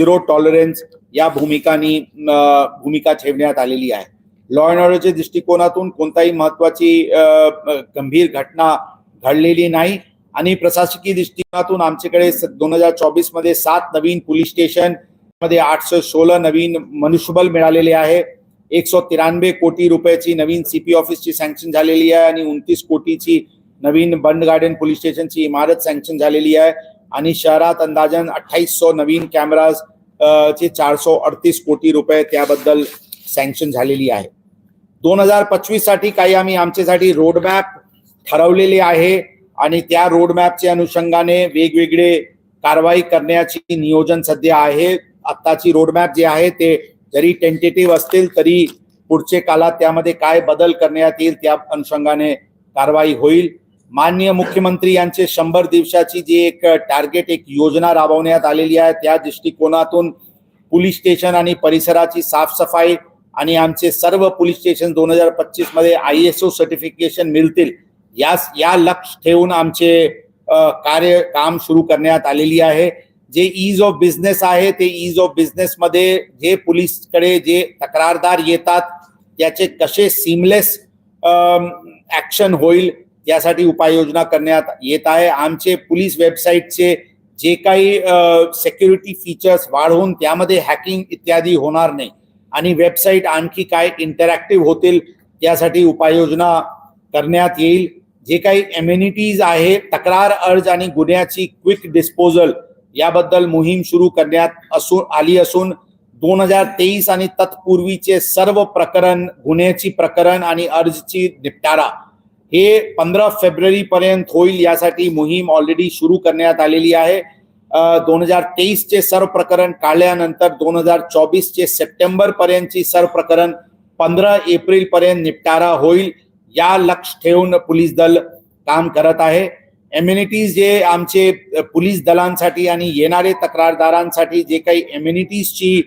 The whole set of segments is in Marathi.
झिरो टॉलरन्स या भूमिकानी भूमिका ठेवण्यात आलेली आहे. लॉ अँड ऑर्डरच्या दृष्टिकोनातून कोणताही महत्वाची गंभीर घटना घडलेली नाही आणि प्रशासकीय दृष्टिकोनातून आमच्याकडे दोन हजार चोवीसमध्ये सात नवीन पोलीस स्टेशनमध्ये आठशे सोळा नवीन मनुष्यबल मिळालेले आहे. एकशे त्र्याण्णव कोटी रुपयाची नवीन सीपी ऑफिसची सँक्शन झालेली आहे आणि उनतीस कोटीची नवीन बंड गार्डन पोलीस स्टेशनची इमारत सँक्शन झालेली आहे. आणि शहरात अंदाजन अठ्ठावीस सो नवीन कॅमेराज चे चे सो अडतीस कोटी रुपये त्याबद्दल सँक्शन झालेली आहे. दोन हजार पंचवीससाठी काही आम्ही आमच्यासाठी रोडमॅप ठरवलेले आहे आणि त्या रोडमॅपच्या अनुषंगाने वेगवेगळे कारवाई करण्याची नियोजन सध्या आहे. आत्ताची रोडमॅप जे आहे ते जरी टेंटेटिव्ह असतील तरी पुढचे कालात त्यामध्ये काय बदल करण्यात येईल त्या अनुषंगाने कारवाई होईल. माननीय मुख्यमंत्री यांचे शंभर दिवसाची जी एक टार्गेट एक योजना राबवण्यात आलेली आहे त्या दृष्टिकोनातून पोलीस स्टेशन आणि परिसराची साफसफाई आणि आमचे सर्व पोलीस स्टेशन दोन हजार पच्चीसमध्ये आय एस ओ सर्टिफिकेशन मिळतील यास या लक्ष ठेवून आमचे कार्य काम सुरू करण्यात आलेली आहे. जे ईज ऑफ बिझनेस आहे ते ईज ऑफ बिझनेस मध्ये जे पोलीसकडे जे तक्रारदार येतात त्याचे कसे सिमलेस ऍक्शन होईल यासाठी उपाययोजना करण्यात येत आहे. आमचे पोलीस वेबसाईटचे जे काही सेक्युरिटी फीचर्स वाढवून त्यामध्ये हॅकिंग इत्यादी होणार नाही. आणि वेबसाईट आणखी काय इंटरॅक्टिव्ह होतील यासाठी उपाययोजना करण्यात येईल. जे काही एम्युनिटीज आहे तक्रार अर्ज आणि गुन्ह्याची क्विक डिस्पोजल याबद्दल मोहीम सुरू करण्यात असून आली असून दोन हजार तेवीस आणि तत्पूर्वीचे सर्व प्रकरण गुन्ह्याची प्रकरण आणि अर्जची निपटारा हे पंधरा फेब्रुवारी पर्यंत होईल यासाठी मोहीम ऑलरेडी सुरू करण्यात आलेली आहे. दोन हजार तेवीसचे सर्व प्रकरण काढल्यानंतर दोन हजार चोवीसचे सप्टेंबर पर्यंतची सर्व प्रकरण पंधरा एप्रिल पर्यंत निपटारा होईल. या लक्ष ठेवून पोलीस दल काम करत आहे. एम्युनिटीज जे आमचे पोलीस दलांसाठी आणि येणारे तक्रारदारांसाठी जे काही एम्युनिटीजची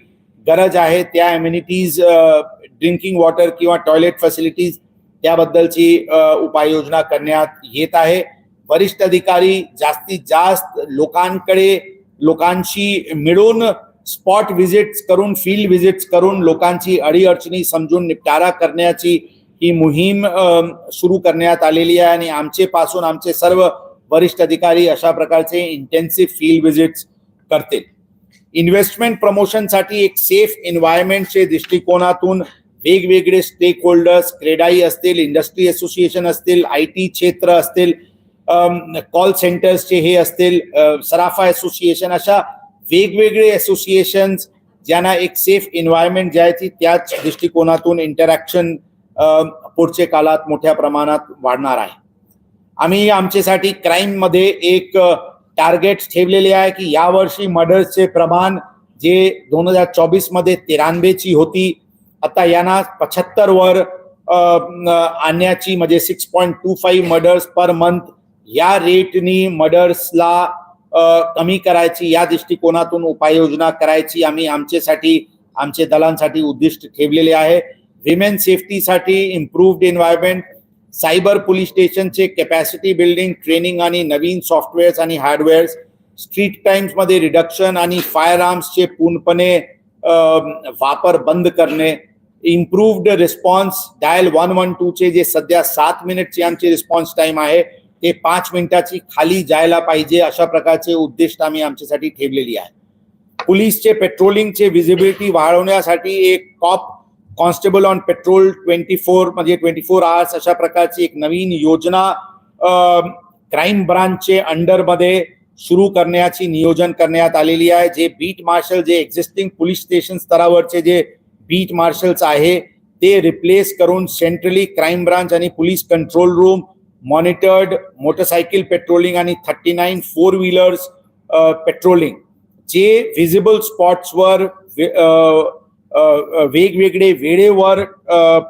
गरज आहे त्या एम्युनिटीज ड्रिंकिंग वॉटर किंवा टॉयलेट फॅसिलिटीज त्याबद्दलची उपाययोजना करण्यात येत आहे. वरिष्ठ अधिकारी जास्तीत जास्त लोकांकडे लोकांशी मिळून स्पॉट व्हिजिट्स करून फील्ड व्हिजिट्स करून लोकांची अडीअडचणी समजून निपटारा करण्याची ही मोहीम सुरू करण्यात आलेली आहे आणि आमचे पासून आमचे सर्व वरिष्ठ अधिकारी अशा प्रकारचे इंटेन्सिव्ह फील्ड व्हिजिट्स करतील. इन्व्हेस्टमेंट प्रमोशनसाठी एक सेफ एन्व्हायरमेंटचे दृष्टिकोनातून वेगवेगळे स्टेक होल्डर्स क्रेडाई असतील इंडस्ट्री असोसिएशन असतील आय टी क्षेत्र असतील कॉल सेंटर्सचे हे असतील सराफा असोसिएशन अशा वेगवेगळे असोसिएशन ज्यांना एक सेफ एन्व्हायरमेंट द्यायची त्याच दृष्टिकोनातून इंटरॅक्शन पुढच्या काळात मोठ्या प्रमाणात वाढणार आहे. आम्ही आमच्यासाठी क्राईममध्ये एक टार्गेट ठेवलेले आहे की यावर्षी मर्डर्सचे प्रमाण जे दोन हजार चोवीसमध्ये तिरानबेची होती आता यांना पचहत्तर वर आणण्याची म्हणजे six point two five murders per month या रेटनी मर्डर्सला कमी करायची या दृष्टिकोनातून उपाययोजना करायची आम्ही आमच्यासाठी आमचे दलांसाठी उद्दिष्ट ठेवलेले आहे. विमेन सेफ्टीसाठी इम्प्रूव्ड एन्व्हायरमेंट सायबर पोलीस स्टेशनचे कॅपॅसिटी बिल्डिंग ट्रेनिंग आणि नवीन सॉफ्टवेअर्स आणि हार्डवेअर्स स्ट्रीट क्राईम्समध्ये रिडक्शन आणि फायर आर्म्सचे पूर्णपणे वापर बंद करणे improved response dial one one टूचे जे सध्या सात मिनिटची आमची रिस्पॉन्स टाइम आहे ते पाच मिनिटाची खाली जायला पाहिजे अशा प्रकारचे उद्दिष्ट आम्ही आमच्यासाठी ठेवलेली आहे. पोलीसचे पेट्रोलिंगचे विजिबिलिटी वाढवण्यासाठी एक top constable on patrol twenty four म्हणजे ट्वेंटी फोर आवर्स अशा प्रकारची एक नवीन योजना क्राईम ब्रांचचे अंडरमध्ये सुरू करण्याची नियोजन करण्यात आलेली आहे. जे बीट मार्शल जे एक्झिस्टिंग पोलीस स्टेशन स्तरावरचे जे बीट मार्शल्स आहे. ते रिप्लेस करून सेंट्रली क्राईम ब्रांच आणि police control room monitored motorcycle patrolling आणि thirty nine four wheelers patrolling जे व्हिजिबल स्पॉट्सवर वेगवेगळे वेळेवर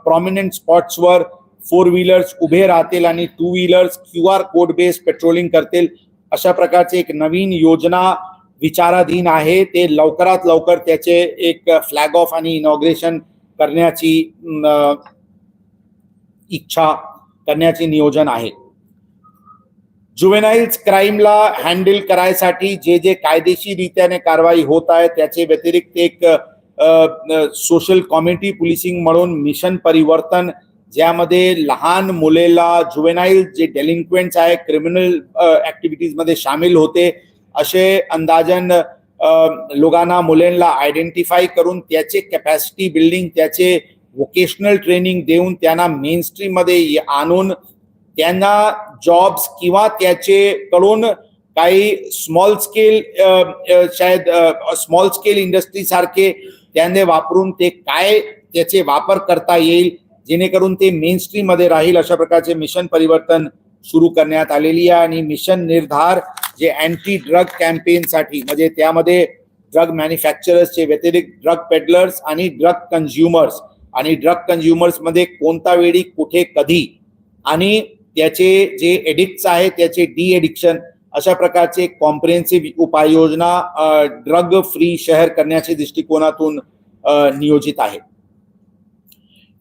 प्रॉमिनंट स्पॉट्सवर फोर व्हीलर्स उभे राहतील आणि two wheelers Q R code based patrolling करतील. अशा प्रकारची एक नवीन योजना विचाराधीन आहे ते लवकरात लवकर त्याचे एक फ्लॅग ऑफ आणि इनॉग्रेशन करण्याची इच्छा करण्याचे नियोजन आहे. जुवेनाईल्स क्राईमला हँडल करायसाठी जे जे कायदेशीररित्याने कारवाई होत आहे त्याचे व्यतिरिक्त एक सोशल कॉम्युनिटी पोलिसिंग म्हणून मिशन परिवर्तन ज्यामध्ये लहान मुलेला जुवेनाईल जे डेलिंक्वेंट्स आहे क्रिमिनल ऍक्टिव्हिटीजमध्ये सामील होते असे अंदाजन लोकांना मुलांना आयडेंटिफाय करून त्याचे कॅपॅसिटी बिल्डिंग त्याचे वोकेशनल ट्रेनिंग देऊन त्यांना मेन मध्ये ये- आणून त्यांना जॉब्स किंवा त्याचे कडून काही स्मॉल स्केल शायद स्मॉल स्केल इंडस्ट्री सारखे त्यांनी वापरून ते काय त्याचे वापर करता येईल जेणेकरून ते मेन मध्ये राहील अशा प्रकारचे मिशन परिवर्तन सुरू करण्यात आलेली आहे आणि मिशन निर्धार जे अँटी ड्रग कॅम्पेन साठी म्हणजे त्यामध्ये ड्रग मॅन्युफॅक्चरर्सचे व्यतिरिक्त ड्रग पेडलर्स आणि ड्रग कन्झ्युमर्स आणि ड्रग कन्झ्युमर्समध्ये कोणता वेळी कुठे कधी आणि त्याचे जे एडिक्ट्स आहेत त्याचे डी एडिक्शन अशा प्रकारचे कॉम्प्रिहेन्सिव्ह उपाययोजना ड्रग फ्री शहर करण्याच्या दृष्टिकोनातून नियोजित आहे.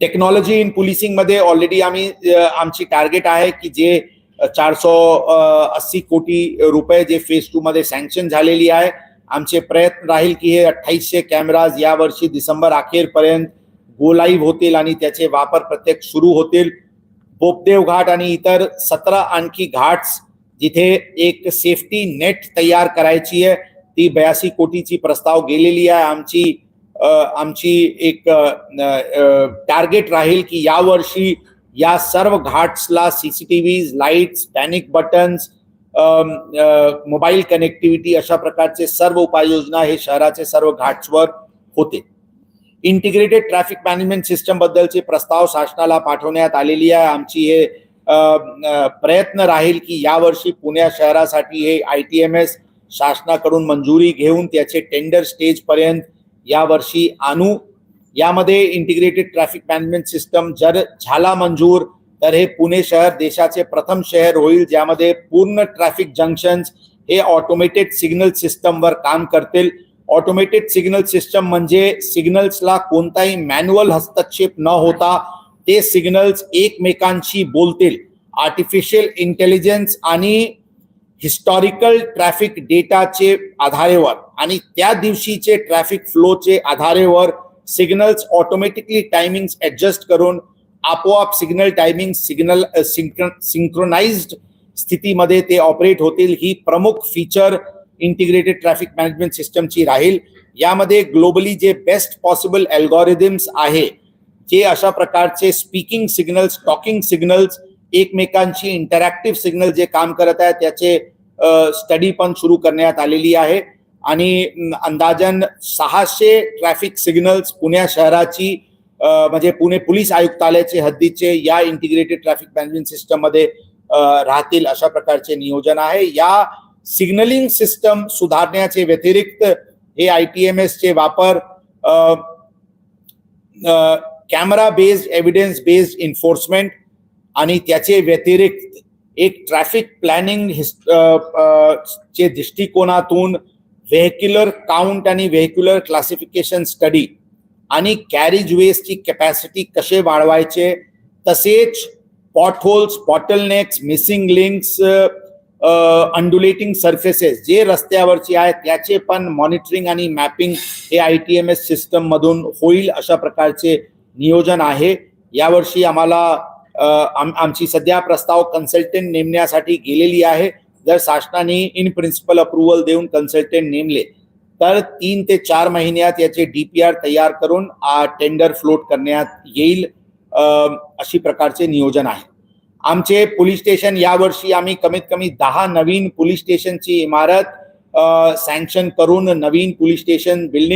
टेक्नॉलॉजी इन पोलिसिंगमध्ये ऑलरेडी आम्ही आमची टार्गेट आहे की जे चारशे अस्सी कोटी रुपये जे फेज टू मध्ये सँक्शन झालेली आहे आमचे प्रयत्न राहील की हे अठ्ठावीसशे कॅमेराज या वर्षी डिसेंबर अखेरपर्यंत गो लाईव्ह होतील आणि त्याचे वापर प्रत्येक सुरू होतील. बोपदेव घाट आणि इतर सतरा आणखी घाट्स जिथे एक सेफ्टी नेट तयार करायची आहे ती बयासी कोटीची प्रस्ताव गेलेली आहे आमची. आमची एक टार्गेट राहील की यावर्षी या सर्व घाट्सला CCTV lights panic buttons mobile connectivity अशा प्रकारचे सर्व उपाययोजना हे शहराचे सर्व घाट्सवर होते. इंटिग्रेटेड ट्रॅफिक मॅनेजमेंट सिस्टम बद्दलचे प्रस्ताव शासनाला पाठवण्यात आलेली आहे. आमची हे प्रयत्न राहील की यावर्षी पुण्या शहरासाठी हे आय टी एम एस शासनाकडून मंजुरी घेऊन त्याचे टेंडर स्टेज पर्यंत यावर्षी आणू यामध्ये इंटिग्रेटेड ट्रॅफिक मॅनेजमेंट सिस्टम जर झाला मंजूर तर हे पुणे शहर देशाचे प्रथम शहर होईल ज्यामध्ये पूर्ण ट्रॅफिक जंक्शन्स हे ऑटोमेटेड सिग्नल सिस्टमवर काम करतील. ऑटोमेटेड सिग्नल सिस्टम म्हणजे सिग्नल्सला कोणताही मॅन्युअल हस्तक्षेप न होता ते सिग्नल्स एकमेकांशी बोलतील. आर्टिफिशियल इंटेलिजन्स आणि हिस्टॉरिकल ट्रॅफिक डेटाचे आधारेवर आणि त्या दिवशीचे ट्रॅफिक फ्लोचे आधारेवर सिग्नल्स ऑटोमॅटिकली टायमिंग ऍडजस्ट करून आपोआप सिग्नल टायमिंग सिग्नल सिंक्रोनाइज्ड स्थितीमध्ये ते ऑपरेट होतील. ही प्रमुख फीचर इंटिग्रेटेड ट्रॅफिक मॅनेजमेंट सिस्टमची राहील. यामध्ये ग्लोबली जे बेस्ट पॉसिबल अल्गोरिदम्स आहे जे अशा प्रकारचे स्पीकिंग सिग्नल्स टॉकिंग सिग्नल्स एकमेकांशी इंटरॅक्टिव्ह सिग्नल जे काम करत आहे त्याचे स्टडी पण सुरू करण्यात आलेली आहे. आणि अंदाजन सहाशे ट्रॅफिक सिग्नल्स पुण्या शहराची म्हणजे पुणे पोलीस आयुक्तालयाचे हद्दीचे या इंटिग्रेटेड ट्रॅफिक मॅनेजमेंट सिस्टममध्ये राहतील अशा प्रकारचे नियोजन आहे. या सिग्नलिंग सिस्टम सुधारण्याचे व्यतिरिक्त हे आय टी एम एस चे वापर camera based evidence based enforcement आणि त्याचे व्यतिरिक्त एक ट्रॅफिक प्लॅनिंग चे दृष्टिकोनातून व्हेक्युलर काउंट आणि व्हेक्युलर क्लासिफिकेशन स्टडी आणि कॅरेज वेजची कॅपॅसिटी कसे वाढवायचे तसेच potholes bottlenecks missing links undulating surfaces जे रस्त्यावरची आहेत त्याचे पण मॉनिटरिंग आणि मॅपिंग हे आय टी एम एस सिस्टममधून होईल अशा प्रकारचे नियोजन आहे. यावर्षी आम्हाला आम- आमची सध्या प्रस्ताव कन्सल्टंट नेमण्यासाठी गेलेली आहे. जर शासनाने इन प्रिन्सिपल अप्रुव्हल देऊन कन्सल्टंट नेमले तर तीन ते चार महिन्यात याचे डीपीआर तयार करून टेंडर फ्लोट करण्यात येईल अशी प्रकारचे नियोजन आहे. आमचे पोलीस स्टेशन यावर्षी आम्ही कमीत कमी दहा नवीन पोलीस स्टेशनची इमारत सँक्शन करून नवीन पोलीस स्टेशन बिल्डिंग